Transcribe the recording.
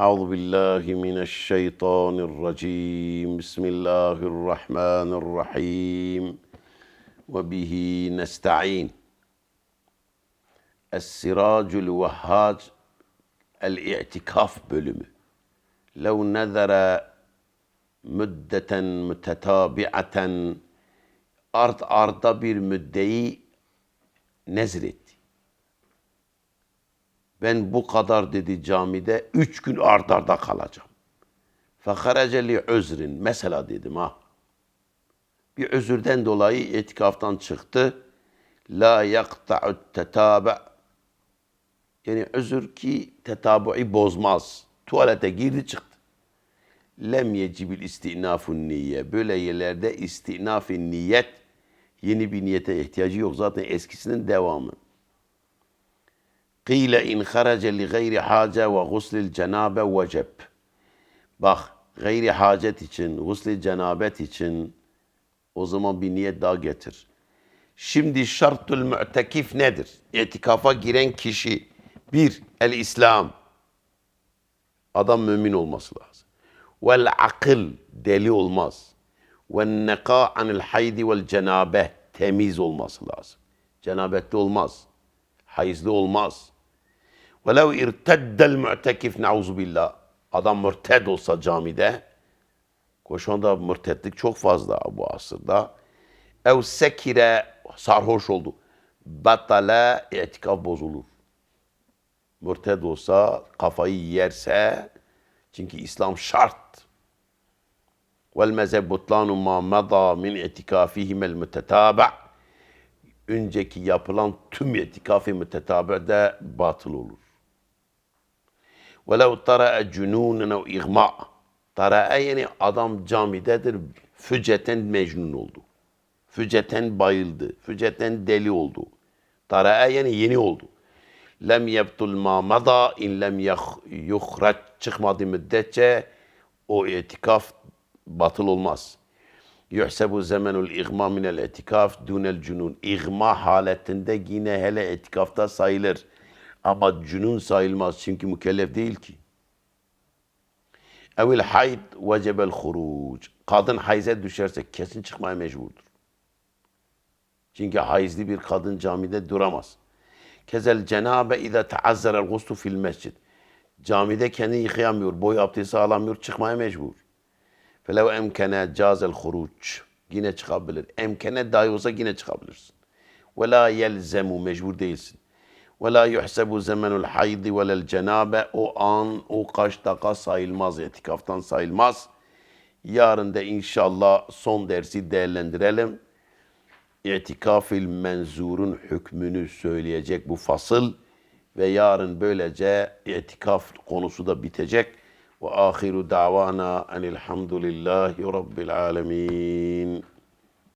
أعوذ بالله من الشيطان الرجيم. بسم الله الرحمن الرحيم. وبه نستعين. السراج الوهاج الإعتكاف bölümü لو نذر müddeten mütetabiaten art arda bir müddeyi nezretti. Ben bu kadar dedi camide üç gün art arda kalacağım. Feharece li özrin. Mesela dedim ha. Bir özürden dolayı itikaftan çıktı. La yakta'u tetabe. Yani özür ki tetabu'i bozmaz. Tuvalete girdi çıktı lem yecibil istinafun niye. Böyle yerlerde istinafin niyet yeni bir niyete ihtiyacı yok. Zaten eskisinin devamı. Kıyle in harace li gayri hace ve guslil cenabe veceb. Bak için, guslil cenabet için o zaman bir niyet daha getir. Şimdi şartul mü'tekif nedir? İtikafa giren kişi. Bir, el İslam. Adam mümin olması lazım. Vel akıl deli olmaz. Ve neka anil haydi vel cenabe temiz olması lazım. Cenabetli olmaz. Hayızlı olmaz. Velev irteddel mu'tekif nauzu billah. Adam mürted olsa camide, şu anda çok fazla bu asırda. Ev sekire sarhoş oldu. Batale itikaf bozulur. Mürted olsa, kafayı yerse, çünkü İslam şart. Vel mezheb butlanu ma mada min itikafihim el. Önceki yapılan tüm itikafi mütetabede batıl olur. Tara'a cununen ev igma. Tara'a yani adam camidedir, füceten mecnun oldu. Füceten bayıldı, füceten deli oldu. Tara'a yani yeni oldu. Lem yebtul ma mada in lem yuhraç çıkmadı müddetçe o itikaf batıl olmaz. Yuhsebu zemenul igma minel etikaf dunel cunun. İgma haletinde yine hele etikafta sayılır. Ama cunun sayılmaz çünkü mükellef değil ki. Evil hayd vecebel huruc. Kadın hayze düşerse kesin çıkmaya mecburdur. Çünkü hayızlı bir kadın camide duramaz. Kezel cenabe ida taazzerel guslu fil mescid. Camide kendini yıkayamıyor, boy abdesti alamıyor, çıkmaya mecbur. Felev emkene cazel huruç. Yine çıkabilir. Emkene dahi olsa yine çıkabilirsin. Ve la yelzemu mecbur değilsin. Ve la yuhsebu zemenul haydi velel cenabe. O an, o kaç dakika sayılmaz. Etikaftan sayılmaz. Yarın da inşallah son dersi değerlendirelim. İtikafil menzurun hükmünü söyleyecek bu fasıl ve yarın böylece itikaf konusu da bitecek. Ve ahiru davana enilhamdülillahi rabbil alemin.